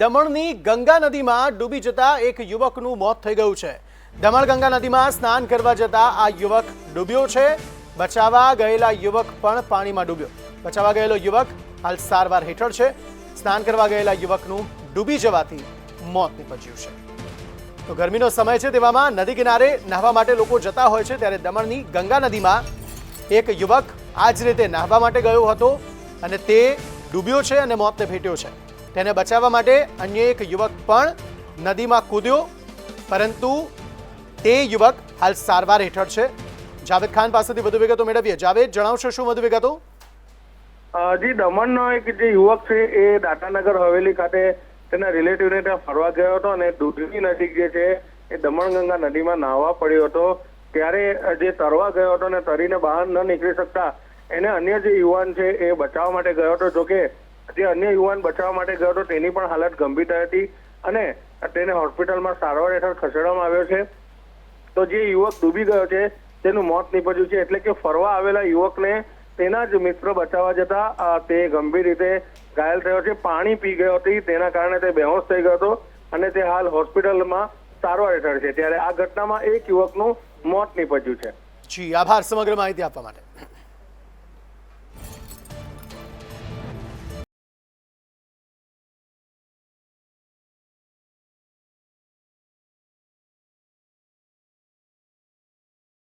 દમણની ગંગા નદીમાં ડૂબી જતા એક યુવકનું મોત થઈ ગયું છે. દમણ ગંગા નદીમાં સ્નાન કરવા જતા આ યુવક ડૂબ્યો છે. બચાવવા ગયેલા યુવક પણ પાણીમાં ડૂબ્યો. બચાવવા ગયેલો યુવક હાલ સારવાર હેઠળ છે. સ્નાન કરવા ગયેલા યુવકનું ડૂબી જવાથી મોત નીપજ્યું છે. તો ગરમીનો સમય છે તેવામાં નદી કિનારે નહાવા માટે લોકો જતા હોય છે ત્યારે દમણની ગંગા નદીમાં એક યુવક આ જ રીતે નાહવા માટે ગયો હતો અને તે ડૂબ્યો છે અને મોતને ભેટ્યો છે. તેને બચાવવા માટે અન્ય એક યુવક પણ નદીમાં કૂદ્યો. પરંતુ તે યુવક હાલ સારવાર હેઠળ છે. જાવેદ ખાન પાસેથી વધુ વિગતો મેળવીએ. જાવેદ, જણાવશો શું વધુ વિગતો? જી, દમણનો એક જે યુવક છે, એ દાતાનગર હવેલી ખાતે તેના રિલેટિવને ત્યાં ફરવા ગયો હતો અને દૂધની નજીક જે છે, એ દમણગંગા નદીમાં નાહવા પડ્યો હતો. ત્યારે જે તરવા ગયો હતો અને તરીને બહાર ન નીકળી શકતા, એને અન્ય જે યુવાન છે, એ બચાવવા માટે ગયો હતો. જોકે જે અન્ય યુવાન બચાવવા માટે ગયો હતો, તેની પણ હાલત ગંભીર હતી અને તેને હોસ્પિટલમાં સારવાર હેઠળ ખસેડવામાં આવ્યો છે. તો જે યુવક ડૂબી ગયો છે, તેનું મોત નીપજ્યું છે, એટલે કે ફરવા આવેલા યુવકને તેના જ મિત્ર બચાવવા જતા તે ગંભીર રીતે ઘાયલ થયો છે. પાણી પી ગયો હતી, તેના કારણે તે બેહોશ થઈ ગયો હતો અને તે હાલ હોસ્પિટલમાં સારવાર હેઠળ છે. ત્યારે આ ઘટનામાં એક યુવકનું મોત નીપજ્યું છે. જી, આભાર. સમગ્ર માહિતી આપવા માટે.